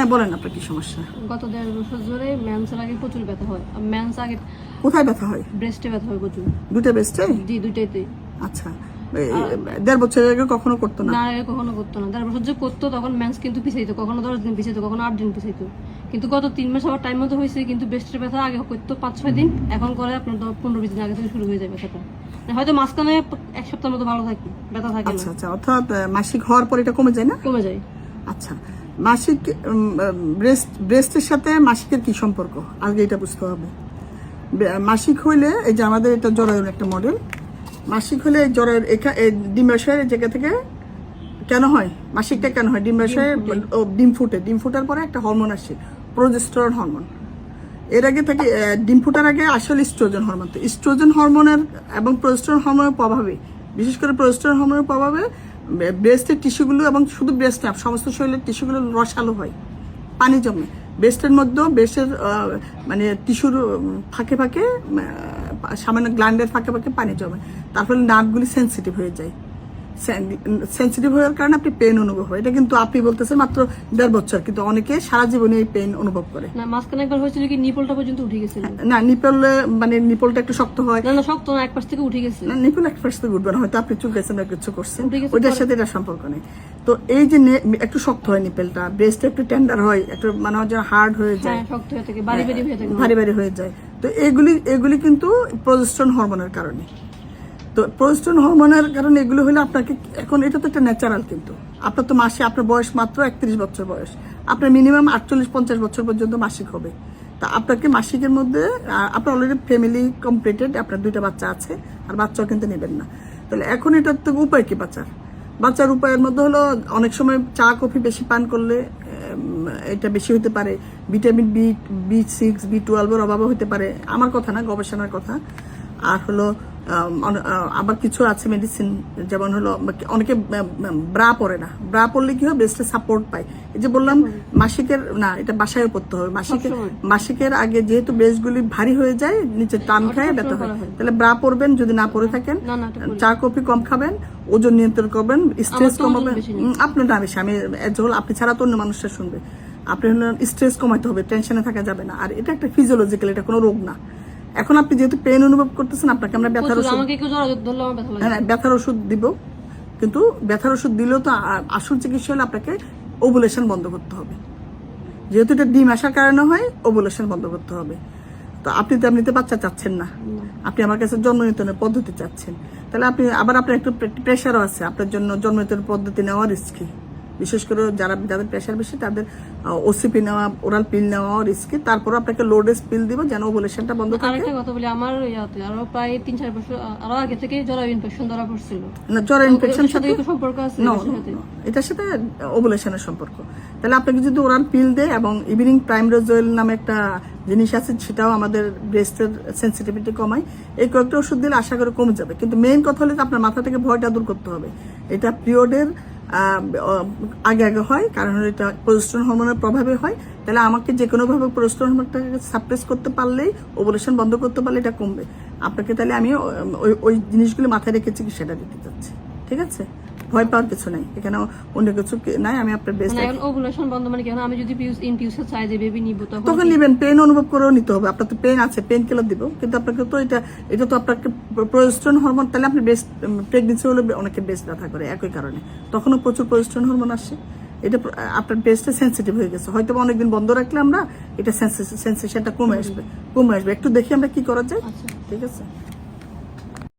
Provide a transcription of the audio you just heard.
হ্যাঁ বলেন আপনার কি সমস্যা? গত দেড় বছর ধরে ম্যান্সের আগে প্রচুর ব্যথা হয়। ম্যান্স আগে কোথায় ব্যথা হয়? ব্রেস্টে ব্যথা হয় প্রচুর। দুটো বেস্টে জি দুইটাইতে আচ্ছা। দেড় বছর আগে কখনো করতো না? না আগে কখনো করতো না। দেড় বছর যে করতো তখন ম্যান্স কিন্তু পিছাইতো। কখনো দশ দিন পিছাইতো কখনো আট দিন পিছাইতো। কিন্তু গত তিন মাস আবার টাইম মতো হয়েছে কিন্তু ব্রেস্টের ব্যথা আগে করতো পাঁচ ছয় দিন। এখন করে আপনার পনেরো বিশ দিন আগে থেকে শুরু হয়ে যায় ব্যথাটা। হয়তো মাঝখানে এক সপ্তাহের মতো ভালো থাকি ব্যথা থাকে আচ্ছা আচ্ছা। অর্থাৎ মাসিক হওয়ার পর এটা কমে যায় না? কমে যায়। আচ্ছা। মাসিক ব্রেস্ট ব্রেস্টের সাথে মাসিকের কি সম্পর্ক? আগে এটা বুঝতে হবে। মাসিক হইলে এই যে আমাদের এটা জরায়ুর একটা মডেল। মাসিক হলে এই জরায়ুর এখা এই ডিম্বাশয়ের জায়গা থেকে কেন হয়? মাসিকটা কেন হয়? ডিম্বাশয়ে ও, ডিম ফুটে। ডিম ফুটার পরে একটা হরমোন আসে প্রোজেস্টেরন হরমোন। এর আগে থেকে ডিম ফুটার আগে আসলে ইস্ট্রোজেন হরমোন। তো ইস্ট্রোজেন হরমোনের এবং প্রোজেস্টেরন হরমোনের প্রভাবে বিশেষ করে প্রোজেস্টেরন হরমোনের প্রভাবে ব্রেস্টের টিস্যুগুলো এবং শুধু ব্রেস্ট না, সমস্ত শরীরের টিস্যুগুলো রসালো হয়, পানি জমে। ব্রেস্টের মধ্যেও ব্রেস্টের মানে টিস্যুর ফাঁকে ফাঁকে সামান্য গ্ল্যান্ডের ফাঁকে ফাঁকে পানি জমে। তার ফলে নার্ভগুলি সেন্সিটিভ হয়ে যায়। সেন্সিটিভ হওয়ার কারণে আপনি পেন অনুভব হয়। এটা কিন্তু আপনি বলতেছেন মাত্র দেড় বছর কিন্তু অনেকে সারা জীবনে এই পেন অনুভব করে। না মাঝখানে একবার হয়েছিল কি নিপলটা পর্যন্ত উঠে গেছিল? না নিপল মানে নিপলটা একটু শক্ত হয়। না না শক্ত না এক পাশ থেকে উঠে গেছে না নিপল এক ফার্স্ট থেকে উঠবে না হয়তো আপনি চুলকাইছেন বা কিছু করছেন। ওইটার সাথে এটা সম্পর্ক নেই। তো এই যে নে- একটু শক্ত হয় নিপেলটা ব্রেস্ট একটু টেন্ডার হয় একটু মানে হয় হার্ড হয়ে যায়। হ্যাঁ শক্ত হয়ে থাকে ভারী ভারী হয়ে যায়। তো এগুলি এগুলি কিন্তু প্রজেস্ট্রন হরমোনের কারণে। তো প্রজেস্ট্রন হরমোনের কারণে এগুলো হলে আপনাকে এখন এটা তো একটা ন্যাচারাল কিন্তু। আপনার তো মাসে আপনার বয়স মাত্র একত্রিশ বছর বয়স। আপনার মিনিমাম আটচল্লিশ পঞ্চাশ বছর পর্যন্ত মাসিক হবে। তা আপনাকে মাসিকের মধ্যে আপনার অলরেডি ফ্যামিলি কমপ্লিটেড আপনার দুইটা বাচ্চা আছে, আর বাচ্চাও কিন্তু নেবেন না। তাহলে এখন এটার তো উপায় কি বাচ্চার? বাচ্চার উপায়ের মধ্যে হলো অনেক সময় চা, কফি বেশি পান করলে এটা বেশি হতে পারে। Vitamin B B six B টুয়েলভের অভাবও হতে পারে। আমার কথা না, গবেষণার কথা। আর হলো আবার কিছু আছে মেডিসিন যেমন হলো অনেকে ব্রা পরে না। ব্রা পরলে কি হয়? বেস্টে সাপোর্ট পায়। এই যে বললাম মাসিকের না এটা বাসায় পড়তে হবে। মাসিকের মাসিকের আগে যেহেতু বেসগুলি ভারী হয়ে যায় নিচে টান খায় ব্যথা হয়। তাহলে ব্রা পরবেন যদি না পরে থাকেন। চা কফি কম খাবেন ওজন নিয়ন্ত্রণ করবেন স্ট্রেস কমাবেন। আপনার না বেশি আমি আপনি ছাড়া তো অন্য মানুষরা শুনবে। আপনি হলো স্ট্রেস কমাতে হবে টেনশনে থাকা যাবে না। আর এটা একটা ফিজিওলজিক্যাল এটা কোনো রোগ না। এখন আপনি যেহেতু পেন অনুভব করতেছেন আপনাকে আমরা ব্যথার ওষুধ আমাকে কেউ জ্বর ধরলে আমার ব্যথা লাগে। হ্যাঁ ব্যথার ওষুধ দিব। কিন্তু ব্যথার ওষুধ দিলেও তো আসল চিকিৎসা হলে আপনাকে ওভুলেশন বন্ধ করতে হবে। যেহেতু এটা ডিম আসার কারণে হয় ওভুলেশন বন্ধ করতে হবে। তো আপনি তো এমনিতে বাচ্চা চাচ্ছেন না। আপনি আমার কাছে জন্ম নিয়ন্ত্রণের পদ্ধতি চাচ্ছেন। তাহলে আপনি আবার আপনার একটু প্রেশারও আছে। আপনার জন্য জন্ম নিয়ন্ত্রণ পদ্ধতি নেওয়া রিস্কি বিশেষ করে যারা যাদের প্রেশার বেশি তাদের ওসিপি নেওয়া ওরাল পিল নেওয়া রিস্কি তারপর আপনাকে লোডেস পিল দিব যেন ওভুলেশনটা বন্ধ থাকে। আরেকটা কথা বলি আমার ইয়াতে আরও প্রায় তিন চার বছর আরও আগে থেকে জ্বর ইনফেকশন ধরা পড়ছিল। না জ্বর ইনফেকশন সাথে কি সম্পর্ক আছে এটার সাথে? ওভুলেশনের সম্পর্ক। তাহলে আপনাকে যদি ওরাল পিল দেয় এবং ইভিনিং প্রাইমরোজোয়েল নামে একটা জিনিস আছে সেটাও আমাদের ব্রেস্টের সেন্সিটিভিটি কমায়। এই কয়েকটা ওষুধ দিলে আশা করে কমে যাবে। কিন্তু মেইন কথা হলো আপনার মাথা থেকে ভয়টা দূর করতে হবে। এটা পিরিয়ডের আগে আগে হয়, কারণ হলো এটা প্রজেস্ট্রন হরমোনের প্রভাবে হয়। তাহলে আমাকে যে কোনোভাবে প্রজেস্ট্রন হরমোনটাকে সাপ্রেস করতে পারলেই ওভুলেশন বন্ধ করতে পারলে এটা কমবে। আপনাকে তাহলে আমি ওই ওই জিনিসগুলো মাথায় রেখে চিকিৎসাটা দিতে চাচ্ছি। ঠিক আছে? ভয় পাওয়ার কিছু নাই। এখানে অন্য কিছু নাই আমি আপনার বেস্ট মানে এখন ওভুলেশন বন্ধ মানে কি? এখন আমি যদি পিউস ইন পিউসে চাই যে বেবি নিব তখন তখন নেবেন পেন অনুভব করেও নিতে হবে। আপনার তো পেন আছে পেন কিলার দিব। কিন্তু আপনাকে তো এটা এটা তো আপনাকে প্রজেস্ট্রন হরমোন তাহলে আপনি বেস্ট প্রেগনেন্সি হলে অনেকে বেস্ট ব্যথা করে একই কারণে। তখনও প্রচুর প্রজেস্ট্রন হরমোন আসে এটা আপনার বেস্টে সেন্সিটিভ হয়ে গেছে। হয়তো বা অনেকদিন বন্ধ রাখলে আমরা এটা সেন্সেশনটা কমে আসবে কমে আসবে। একটু দেখি আমরা কি করা যায়। আচ্ছা। ঠিক আছে?